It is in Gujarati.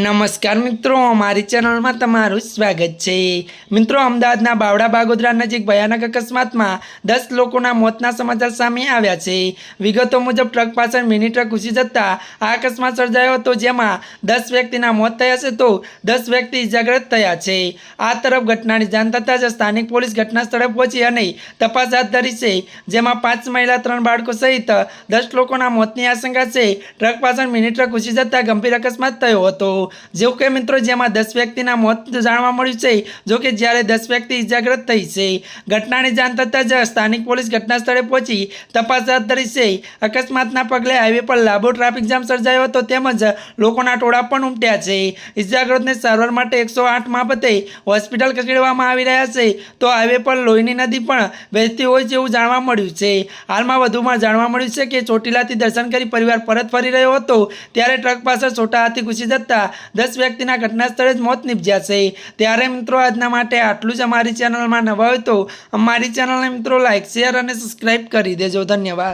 નમસ્કાર મિત્રો, અમારી ચેનલમાં તમારું સ્વાગત છે. મિત્રો, અમદાવાદના બાવડા બાગોદરા નજીક ભયાનક અકસ્માતમાં દસ લોકોના મોતના સમાચાર સામે આવ્યા છે. વિગતો મુજબ, ટ્રક પાછળ મિની ટ્રક ઘૂસી જતા આ અકસ્માત સર્જાયો હતો, જેમાં દસ વ્યક્તિના મોત થયા છે તો દસ વ્યક્તિ ઇજાગ્રસ્ત થયા છે. આ તરફ ઘટનાની જાણ થતાં જ સ્થાનિક પોલીસ ઘટના સ્થળે પહોંચી અને તપાસ હાથ ધરી છે, જેમાં પાંચ મહિલા, ત્રણ બાળકો સહિત દસ લોકોના મોતની આશંકા છે. ટ્રક પાછળ મિની ટ્રક ઘૂસી જતા ગંભીર અકસ્માત થયો હતો. જેવું કે મિત્રો, જેમાં દસ વ્યક્તિના મોત જાણવા મળ્યું છે, જો કે જ્યારે દસ વ્યક્તિ ઇજાગ્રસ્ત થઈ છે, ઘટનાની જાણ થતાં જ સ્થાનિક પોલીસ ઘટના સ્થળે પહોંચી તપાસ હાથ ધરી છે. અકસ્માતના પગલે હાઈવે પર લાંબો ટ્રાફિક જામ સર્જાયો હતો, તેમજ લોકોના ટોળા પણ ઉમટ્યા છે. ઇજાગ્રસ્તને સારવાર માટે એકસો આઠ મારફતે હોસ્પિટલ ખસેડવામાં આવી રહ્યા છે. તો હાઈવે પર લોહીની નદી પણ વહેતી હોય તેવું જાણવા મળ્યું છે. હાલમાં વધુમાં જાણવા મળ્યું છે કે ચોટીલાથી દર્શન કરી પરિવાર પરત ફરી રહ્યો હતો, ત્યારે ટ્રક પાછળ છોટા હાથી ઘૂસી જતા દસ વ્યક્તિના ઘટના સ્થળે જ મોત નીપજ્યા છે. ત્યારે મિત્રો, આજના માટે આટલું જ અમારી ચેનલમાં નવા હોય તો અમારી ચેનલને મિત્રો લાઈક શેર અને સબસ્ક્રાઈબ કરી દેજો. ધન્યવાદ.